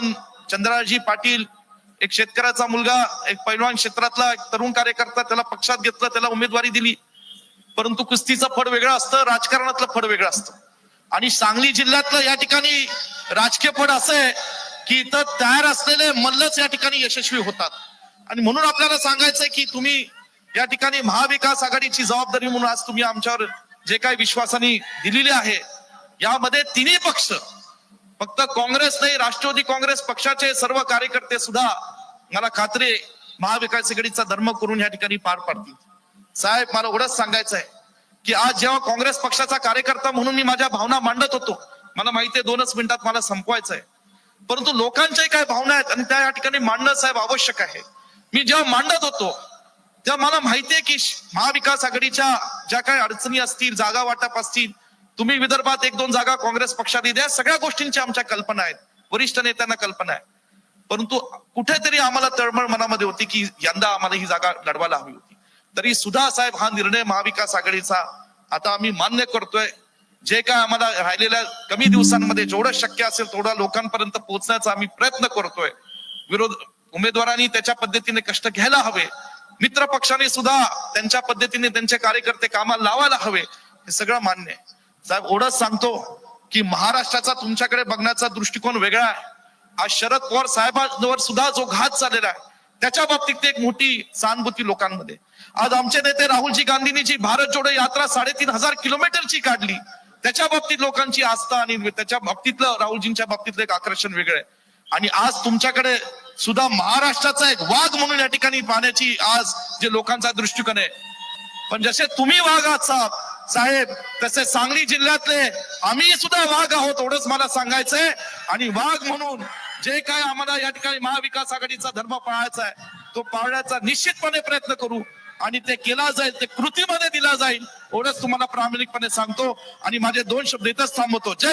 चंद्राजी पाटील एक शेतकऱ्याचा मुलगा एक पैलवान क्षेत्रातला एक तरुण कार्यकर्ता त्याला पक्षात घेतलं त्याला उमेदवारी दिली. परंतु कुस्तीचं फड वेगळं असतं राजकारणातलं फड वेगळं असतं. आणि सांगली जिल्ह्यातलं या ठिकाणी राजकीय फड असं आहे की इथं तयार असलेले मल्लच या ठिकाणी यशस्वी होतात. आणि म्हणून आपल्याला सांगायचंय की तुम्ही या ठिकाणी महाविकास आघाडीची जबाबदारी म्हणून आज तुम्ही आमच्यावर जे काही विश्वासाने दिलेली आहे यामध्ये तिन्ही पक्ष फक्त काँग्रेस नाही राष्ट्रवादी काँग्रेस पक्षाचे सर्व कार्यकर्ते सुद्धा मला खात्री महाविकास आघाडीचा धर्म करून या ठिकाणी पार पाडतील. साहेब मला एवढंच सांगायचं आहे की आज जेव्हा काँग्रेस पक्षाचा कार्यकर्ता म्हणून मी माझ्या भावना मांडत होतो मला माहितीये दोनच मिनिटात मला संपवायचं आहे परंतु लोकांच्याही काय भावना आहेत आणि त्या या ठिकाणी मांडणं साहेब आवश्यक आहे. मी जेव्हा मांडत होतो तेव्हा मला माहितीये की महाविकास आघाडीच्या ज्या काही अडचणी असतील जागा वाटप असतील तुम्ही विदर्भात एक दोन जागा काँग्रेस पक्षात द्या. सगळ्या गोष्टींच्या आमच्या कल्पना आहेत. वरिष्ठ नेत्यांना कल्पना आहे. परंतु कुठेतरी आम्हाला तळमळ मनामध्ये होती की यंदा आम्हाला ही जागा लढवायला हवी होती. तरी सुद्धा साहेब हा निर्णय महाविकास आघाडीचा आता आम्ही मान्य करतोय. जे काय आम्हाला राहिलेल्या कमी दिवसांमध्ये जेवढं शक्य असेल तेवढा लोकांपर्यंत पोहोचण्याचा आम्ही प्रयत्न करतोय. विरोध उमेदवारांनी त्याच्या पद्धतीने कष्ट घ्यायला हवे. मित्र पक्षाने सुद्धा त्यांच्या पद्धतीने त्यांचे कार्यकर्ते कामाला लावायला हवे. हे सगळं मान्य आहे. साहेब एवढंच सांगतो की महाराष्ट्राचा तुमच्याकडे बघण्याचा दृष्टिकोन वेगळा आहे. आज शरद पवार साहेबांवर सुद्धा जो घात झालेला आहे त्याच्या बाबतीत एक मोठी सहानुभूती लोकांमध्ये. आज आमचे नेते राहुलजी गांधींनी जी भारत जोडो यात्रा साडेतीन हजार किलोमीटरची काढली त्याच्या बाबतीत लोकांची आस्था आणि त्याच्या बाबतीतलं राहुलजींच्या बाबतीतलं एक आकर्षण वेगळं आहे. आणि आज तुमच्याकडे सुद्धा महाराष्ट्राचा एक वाद म्हणून या ठिकाणी पाहण्याची आज जे लोकांचा दृष्टिकोन आहे. पण जसे तुम्ही वाघ आहात साहेब साहेब तसे सांगली जिल्ह्यातले आम्ही सुद्धा वाघ आहोत एवढंच मला सांगायचंय. आणि वाघ म्हणून जे काय आम्हाला या ठिकाणी महाविकास आघाडीचा धर्म पाळायचा आहे तो पाळण्याचा निश्चितपणे प्रयत्न करू. आणि ते केला जाईल ते कृतीमध्ये दिला जाईल एवढंच तुम्हाला प्रामाणिकपणे सांगतो. आणि माझे दोन शब्द इथंच थांबवतो. जय